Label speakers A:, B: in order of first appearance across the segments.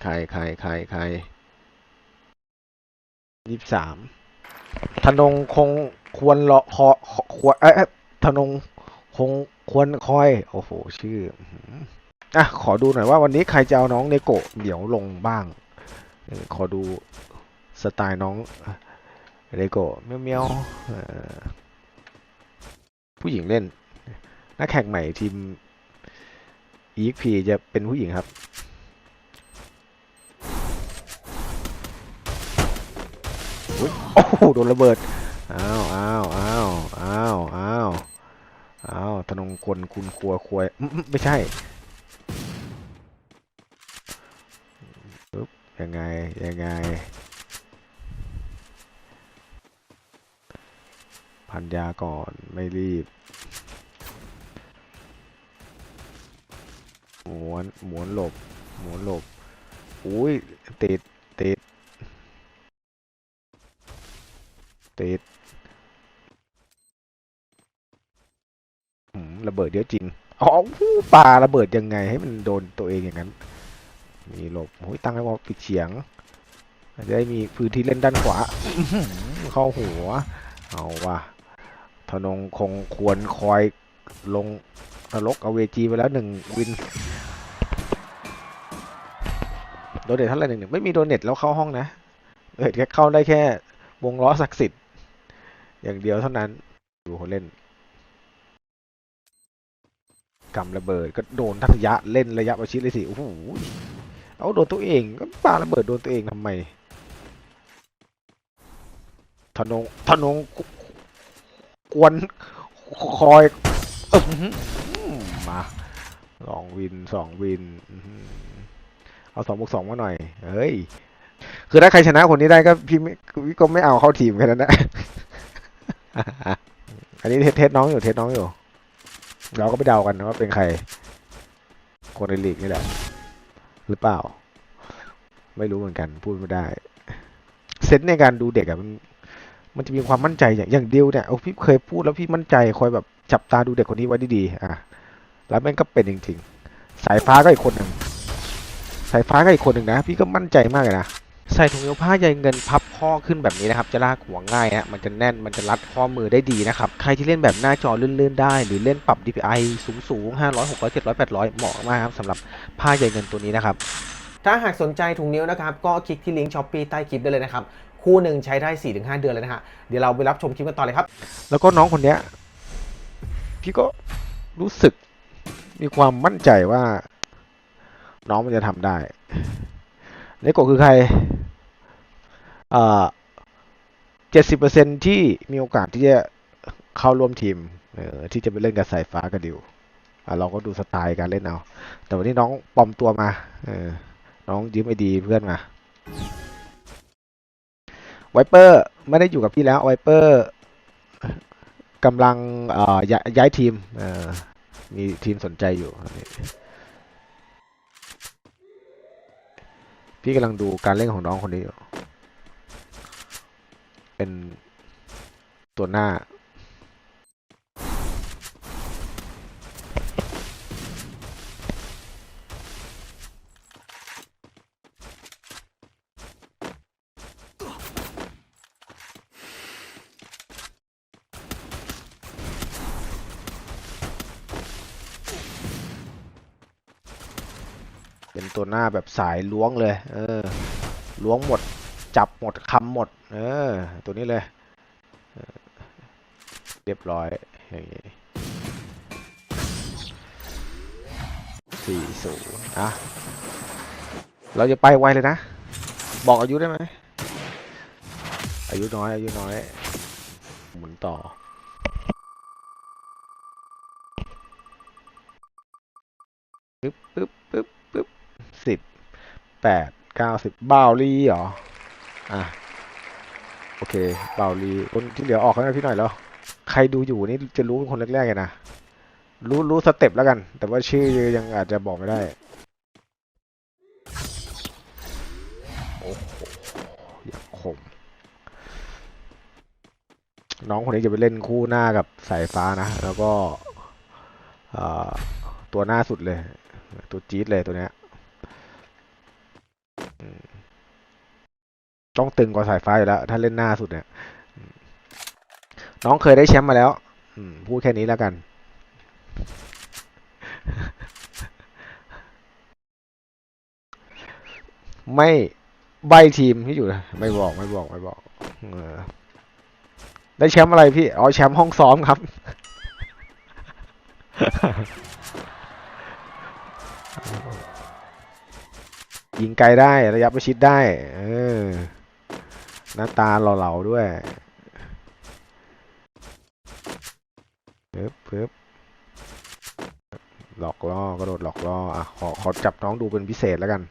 A: ใครใครใครใครยี่สิบสามธนงคงควรรอคอควรเอ้ยธนงคงควรคอย โอ้โห ชื่ออะขอดูหน่อยว่าวันนี้ใครจะเอาน้องเนโกะเดี๋ยวลงบ้าง ขอดูสไตล์น้องเนโกะเมียวเมียวผู้หญิงเล่น นักแข่งใหม่ทีม EXP จะเป็นผู้หญิงครับ อุ๊ย โอ้โหโดนระเบิดอ้าวอ้าวอ้าวอ้าวอ้าวอ้าวธนงกลคุณครัวควยไม่ใช่ปึ๊บยังไงยังไง พันยาก่อนไม่รีบหมวนหมวนหลบหมวนหลบอุ้ยติดอืม ระเบิดเยอะจริงอ๋อปาระเบิดยังไงให้มันโดนตัวเองอย่างนั้น มีหลบโอ้ยตั้งให้ว่าปิดเฉียงจะได้มีพื้นที่เล่นด้านขวาเข้าหัว เอาว่ะธนงคงควรคอยลงนรกเอาเวจีไปแล้วหนึ่งวินโดเนทเท่าไหร่หนึ่งหนึ่งไม่มีโดเนทแล้วเข้าห้องนะเออแค่เข้าได้แค่วงล้อศักดิ์สิทธิ์อย่างเดียวเท่านั้นดูเขาเล่น กำระเบิดก็โดนทัศยะเล่นระยะประชิดเลยสิโอ้โหเอาโดนตัวเองก็ปาระเบิดโดนตัวเองทำไมธนงธนงกวนคอยอมาสองวินสองวินเอาสองบวกสองมาหน่อยเฮ้ยคือถ้าใครชนะคนนี้ได้ก็พี่ไม่พี่ก็ไม่เอาเข้าทีมแค่นั้นนะอันนี้เทสเทสน้องอยู่เทสน้องอยู่ เราก็ไปเดากันว่าเป็นใคร คนในลีกนี่แหละ หรือเปล่า ไม่รู้เหมือนกัน พูดไม่ได้ เซนส์ในการดูเด็กอะมันมันจะมีความมั่นใจอย่างอย่างเดียวเนี่ยโอ้พี่เคยพูดแล้วพี่มั่นใจคอยแบบจับตาดูเด็กคนนี้ไว้ดีๆอะแล้วแม่งก็เป็นจริงๆ สายฟ้าก็อีกคนหนึ่งสายฟ้าก็อีกคนหนึ่งนะ พี่ก็มั่นใจมากเลยนะ ใส่ถุงเอวผ้าใยเงินพับข้อขึ้นแบบนี้นะครับ จะลากหัวง่ายฮะมันจะแน่นมันจะรัดข้อมือได้ดีนะครับ ใครที่เล่นแบบหน้าจอลื่นๆได้ หรือเล่นปรับ DPI สูงๆ500 600 700 800 เหมาะมากครับสำหรับผ้าใยเงินตัวนี้นะครับ
B: ถ้าหากสนใจถุงนิ้วนะครับก็คลิกที่ลิงก์ช้อปปี้ใต้คลิปได้เลยนะครับคู่หนึ่งใช้ได้ 4-5 เดือนเลยนะฮะเดี๋ยวเราไปรับชมคลิปกันต่อเลยครับ
A: แล้วก็น้องคนเนี้ยพี่ก็รู้สึกมีความมั่นใจว่า น้องมันจะทำได้เลโกะคือใคร เจ็ดสิบเปอร์เซ็นที่มีโอกาสที่จะเข้าร่วมทีมเออที่จะไปเล่นกับสายฟ้ากับดิวเราก็ดูสไตล์การเล่นเอา แต่วันนี้น้องปลอมตัวมาเออน้องยืมไอดีเพื่อนมาไวเปอร์ไม่ได้อยู่กับพี่แล้วไวเปอร์กำลังย้ายย้ายทีมมีทีมสนใจอยู่ พี่กำลังดูการเล่นของน้องคนนี้อยู่ เป็นตัวหน้า เป็นตัวหน้าแบบสายล้วงเลย เออ ล้วงหมด จับหมดคำหมด เออ ตัวนี้เลย เรียบร้อยอย่างงี้สี่ศูนย์อะ เราจะไปไวเลยนะ บอกอายุได้ไหม อายุน้อย อายุน้อย หมุนต่อปึ๊บปึ๊บปึ๊บปึ๊บสิบแปดเก้าสิบเบาลีเหรอ อะโอเคเบาลีคนที่เหลือออกให้พี่หน่อยแล้ว ใครดูอยู่นี่จะรู้เป็นคนแรกๆเลยนะรู้รู้สเต็ปแล้วกัน แต่ว่าชื่อยังอาจจะบอกไม่ได้โอ้โหอย่างคมน้องคนนี้จะไปเล่นคู่หน้ากับสายฟ้านะ แล้วก็ตัวหน้าสุดเลย ตัวจี๊ดเลยตัวเนี้ย ต้องตึงกว่าสายฟ้าอยู่แล้ว ถ้าเล่นหน้าสุดเนี่ย น้องเคยได้แชมป์มาแล้วอืพูดแค่นี้แล้วกัน ไม่ใบทีมที่อยู่ ไม่บอกไม่บอกไม่บอกได้แชมป์อะไรพี่ อ๋อแชมป์ห้องซ้อมครับ ยิงไกลได้ระยะประชิดได้ เออ หน้าตาเหล่าๆด้วยเพิบเพิบหลอกล่อกระโดดหลอกล่ออะขอขอจับน้องดูเป็นพิเศษแล้วกัน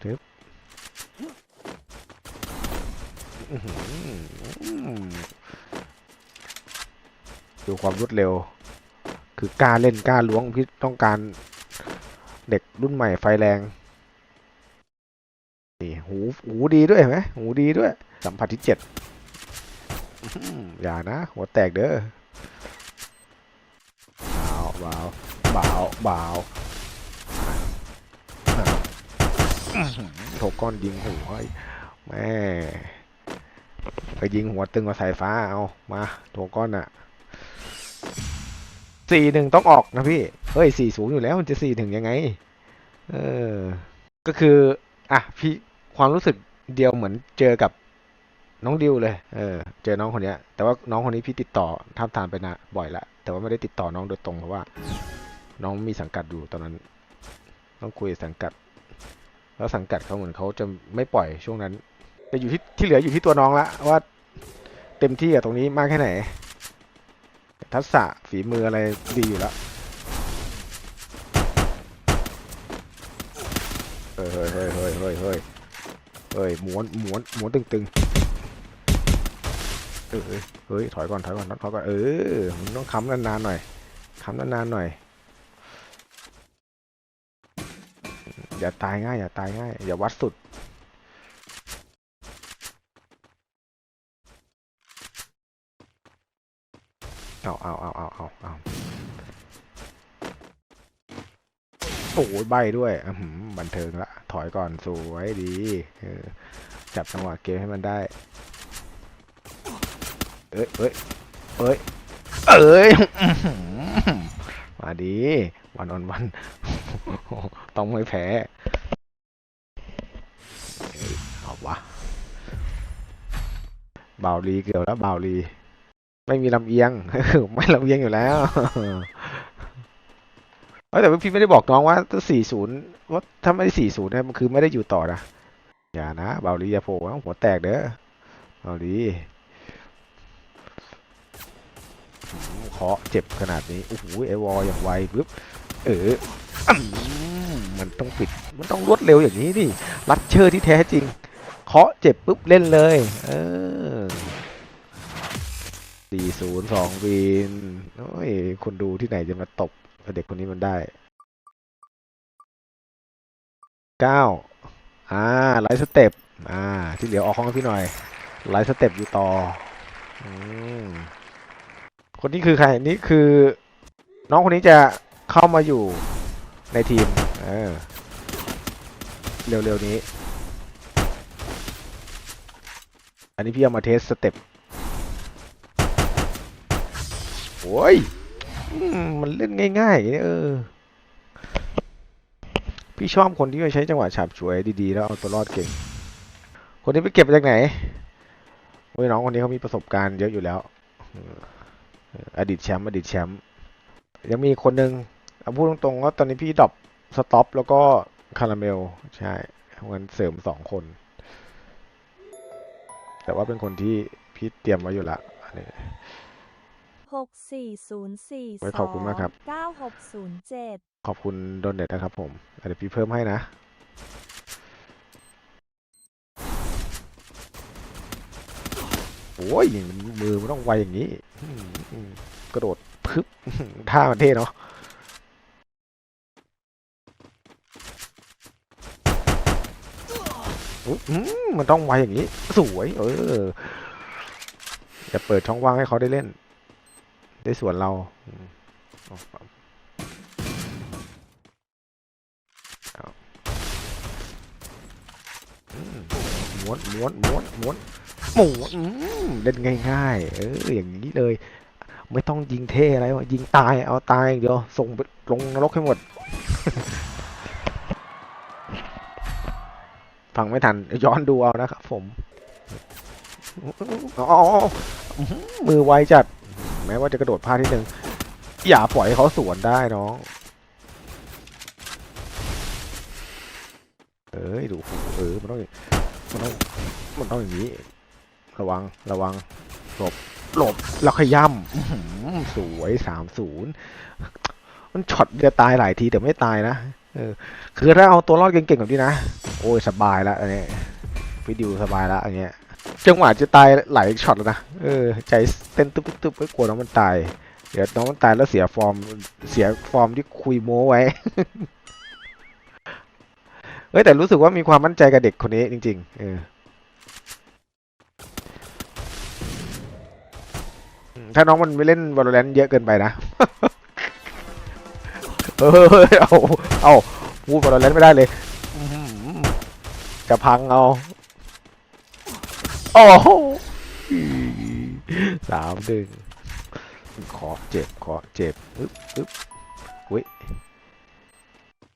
A: เพิบดูความรวดเร็ว คือกล้าเล่นกล้าล้วงพี่ต้องการเด็กรุ่นใหม่ไฟแรง หูดีด้วยไหมหูดีด้วย สัมผัสที่เจ็ดอย่านะ หัวแตกเด้อเบาเบาเบาเบาอะอื้อหือโถก้อนยิงหัวแม่ไปยิงหัวตึงกว่าสายฟ้าเอามาโถก้อนอะสี่หนึ่งต้องออกนะพี่ เฮ้ยสี่สูงอยู่แล้วมันจะสี่ถึงยังไง เออ ก็คือ อะ พี่ ความรู้สึกเดียวเหมือนเจอกับน้องดิวเลย เออ เจอน้องคนเนี้ยแต่ว่าน้องคนนี้พี่ติดต่อท่ามทามไปนะบ่อยละ แต่ว่าไม่ได้ติดต่อน้องโดยตรงเพราะว่า น้องมีสังกัดอยู่ตอนนั้น ต้องคุยสังกัด แล้วสังกัดเขาเหมือนเขาจะไม่ปล่อยช่วงนั้นแต่อยู่ที่ที่เหลืออยู่ที่ตัวน้องละว่าเต็มที่กับตรงนี้มากแค่ไหน ทักษะฝีมืออะไรดีอยู่แล้วเฮ้ยเฮ้ยเฮ้ยเฮ้ยเฮ้ย เฮ้ยเฮ้ยม้วนม้วนม้วนตึงตึงเออเฮ้ยเฮ้ยถอยก่อนถอยก่อนถอยก่อนเออมันต้องค้ำนานๆหน่อยค้ำนานๆหน่อย อย่าตายง่ายอย่าตายง่ายอย่าวัดสุดเอาเอาเอาเอาเอาเอาโอ้ยใบด้วยอื้อหือบันเทิงละ อยก่อนสวยดีจับจังหวะเกมให้มันได้ เอ้ยเอ้ยเอ้ยเอ้ยมาดีวันออนวัน ต้องไม่แพ้เอาวะบาวลีเกือบแล้วบาวลี ไม่มีลำเอียง ไม่ลำเอียงอยู่แล้ว เอ้ยแต่ว่าพี่ไม่ได้บอกน้องว่าสี่ศูนย์ว่าถ้าไม่ได้สี่ศูนย์เนี่ยมันคือไม่ได้อยู่ต่อนะอย่านะเบาลีอย่าโผล่หัวแตกเด้อเบาลีเคาะเจ็บขนาดนี้โอ้โหไอวอลอย่างไวปึ๊บเออมมันต้องปิดมันต้องรวดเร็วอย่างนี้ดิรัดเชอร์ที่แท้จริงเคาะเจ็บปุ๊บเล่นเลย เออสี่ศูนย์สองวินโอ้ยคนดูที่ไหนจะมาตบ เด็กคนนี้มันได้เก้าอ่าไลท์สเต็ปอ่า ที่เหลือออกห้องพี่หน่อยไลท์สเต็ปอยู่ต่ออืมคนนี้คือใครนี่คือ น้องคนนี้จะเข้ามาอยู่ในทีมเออเร็วๆนี้ อันนี้พี่เอามาเทสสเต็ปโอ้ย มันเล่นง่ายๆเออ พี่ชอบคนที่ใช้จังหวะฉาบฉวยดีๆ แล้วเอาตัวรอดเก่ง คนนี้ไปเก็บมาจากไหนโอ้ยน้องคนนี้เขามีประสบการณ์เยอะอยู่แล้วออเอออดีตแชมป์อดีตแชมป์ยังมีคนหนึ่งเอาพูดตรงๆว่าตอนนี้พี่ดรอปสต็อปแล้วก็คาราเมล ใช่งั้นเสริมสองคน แต่ว่าเป็นคนที่พี่เตรียมไว้อยู่ละอันนี้
C: หกสี่ศูนย์สี่
A: ไว้ขอบคุณมากครับ
C: เก้าหกศูนย์เจ็ด
A: ขอบคุณโดนเน็ตนะครับผมเดี๋ยวพี่เพิ่มให้นะโอ้ยมือมันต้องไวอย่างนี้อืมอืมกระโดดพึบท่ามันเท่เนาะอุ๊ยอืมมันต้องไวอย่างนี้ สวย เอออย่าเปิดช่องว่างให้เขาได้เล่น ได้ส่วนเราอืมเอาเอาม้วนม้วนม้วนม้วนม้วนเล่นง่ายๆ เอออย่างนี้เลย ไม่ต้องยิงเท่อะไรวะยิงตายเอาตายเดี๋ยวส่งไปลงนรกให้หมด ฟังไม่ทันย้อนดูเอานะครับผมอ๋อมือไวจัด แม้ว่าจะกระโดดพลาดทีหนึ่งอย่าปล่อยให้เขาสวนได้น้องเอ้ยดูเออมันต้องมันต้องมันต้องอย่างนี้ ระวังระวังหลบหลบแล้วขย้ำสวยสามศูนย์มันช็อตเดียวตายหลายทีแต่ไม่ตายนะเออคือถ้าเอาตัวรอดเก่งๆแบบนี้นะ โอ้ยสบายแล้วอันนี้วิดีโอสบายแล้วอันเนี้ย จังหวะจะตายหลายช็อตแล้วนะ เออ ใจเต้นตึ๊บๆๆไม่กลัวน้องมันตาย เดี๋ยวน้องมันตายแล้วเสียฟอร์ม เสียฟอร์มที่คุยโม้ไว้ เอ้ยแต่รู้สึกว่ามีความมั่นใจกับเด็กคนนี้จริง ๆ เออ ถ้าน้องมันไปเล่น Valorant เยอะเกินไปนะ เออ เอา เอาพูด Valorant ไม่ได้เลย จะพังเอา โอ้โหสามหนึ่งขอเจ็บขอเจ็บอึ๊บอึ๊บอุ้ย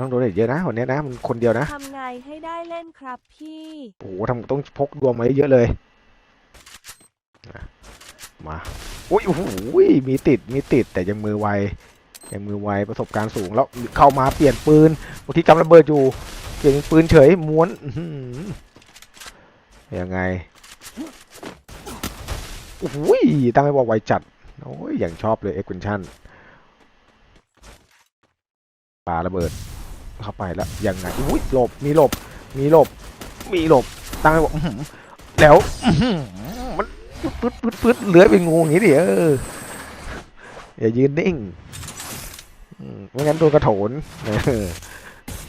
A: ต้องโดนเยอะนะคนเนี้ยนะมันคนเดียวนะ
C: ทำไงให้ได้เล่นครับพี่
A: โอ้โหทำต้องพกดวงมาเยอะๆเลยอะมาอุ้ยโอ้โหมีติดมีติดแต่ยังมือไวยังมือไวประสบการณ์สูงแล้วเข้ามาเปลี่ยนปืนบางทีกำระเบิดอยู่เปลี่ยนเป็นปืนเฉยม้วนอื้อหือยังไงโอ้โหตั้งให้ว่าไวจัด โอ้ย อย่างชอบเลยเอ็กซ์ชั่นปาระเบิด เข้าไปแล้ว ยังไง อุ้ยหลบ มีหลบ มีหลบ มีหลบ ตั้งให้บอกอื้อหือแล้วมันปึ๊ดปึ๊ดปึ๊ดเลื้อยเป็นงูอย่างนี้ดิเออ อย่ายืนนิ่งไม่งั้นโดนกระโถนเออ